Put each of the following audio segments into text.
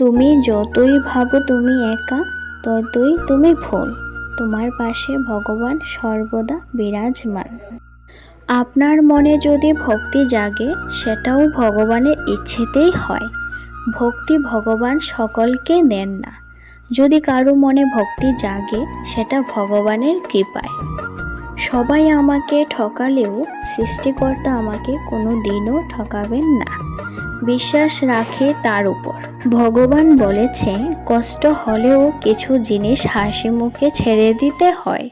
তুমি যতই ভাবো তুমি একা, ততই তুমি ভুল। তোমার পাশে ভগবান সর্বদা বিরাজমান। আপনার মনে যদি ভক্তি জাগে, সেটাও ভগবানের ইচ্ছেতেই হয়। ভক্তি ভগবান সকলকে দেন না। যদি কারও মনে ভক্তি জাগে, সেটা ভগবানের কৃপায়। সবাই আমাকে ঠকালেও সৃষ্টিকর্তা আমাকে কোনো দিনও ঠকাবেন না। বিশ্বাস রাখে তার উপর। ভগবান বলেছে, কষ্ট হলেও কিছু জিনিস হাসি মুখে ছেড়ে দিতে হয়।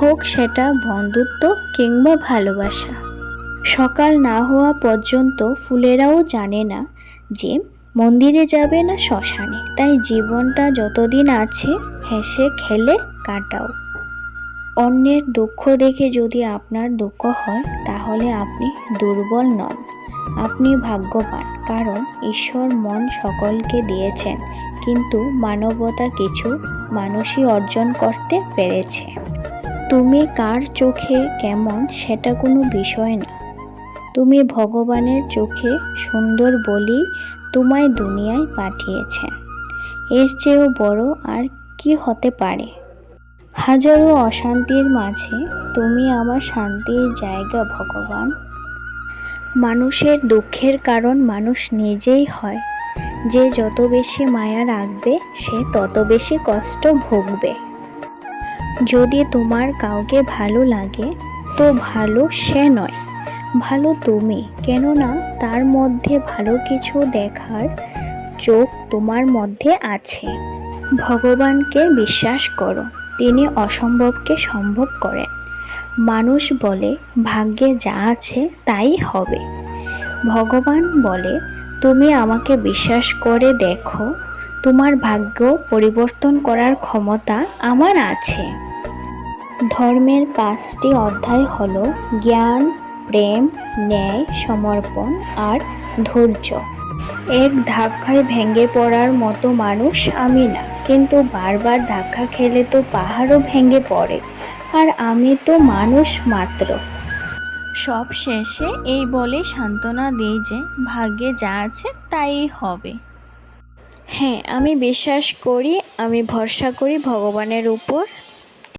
হোক সেটা বন্ধুত্ব কিংবা ভালোবাসা। সকাল না হওয়া পর্যন্ত ফুলেরাও জানে না যে মন্দিরে যাবে না শ্মশানে। তাই জীবনটা যতদিন আছে, হেসে খেলে কাটাও। অন্যের দুঃখ দেখে যদি আপনার দুঃখ হয়, তাহলে আপনি দুর্বল নন। আপনি ভাগ্যবান, কারণ ঈশ্বর মন সকলকে দিয়েছেন, কিন্তু মানবতা কিছু মানুষই অর্জন করতে পেরেছে। তুমি কার চোখে কেমন সেটা কোনো বিষয় না। তুমি ভগবানের চোখে সুন্দর বলি তোমায় দুনিয়ায় পাঠিয়েছেন। এর চেয়েও বড় আর কি হতে পারে? হাজারো অশান্তির মাঝে তুমি আমার শান্তির জায়গা, ভগবান। মানুষের দুঃখের কারণ মানুষ নিজেই হয়। যে যত বেশি মায়া রাখবে, সে তত বেশি কষ্ট ভোগবে। যদি তোমার কাউকে ভালো লাগে, তো ভালো সে নয়। ভালো তুমি, কেননা তার মধ্যে ভালো কিছু দেখার চোখ তোমার মধ্যে আছে। ভগবানকে বিশ্বাস করো, তিনি অসম্ভবকে সম্ভব করেন। মানুষ বলে, ভাগ্যে যা আছে তাই হবে। ভগবান বলে, তুমি আমাকে বিশ্বাস করে দেখো, তোমার ভাগ্য পরিবর্তন করার ক্ষমতা আমার আছে। ধর্মের পাঁচটি অধ্যায় হলো জ্ঞান, প্রেম, ন্যায়, সমর্পণ আর ধৈর্য। এক ধাক্কায় ভেঙে পড়ার মতো মানুষ আমি না, কিন্তু বারবার ধাক্কা খেলে তো পাহাড়ও ভেঙে পড়ে। আর আমি তো মানুষ মাত্র। সব শেষে এই বলে সান্ত্বনা দিই যে ভাগ্যে যা আছে তাই হবে। হ্যাঁ আমি বিশ্বাস করি আমি ভরসা করি ভগবানের উপর।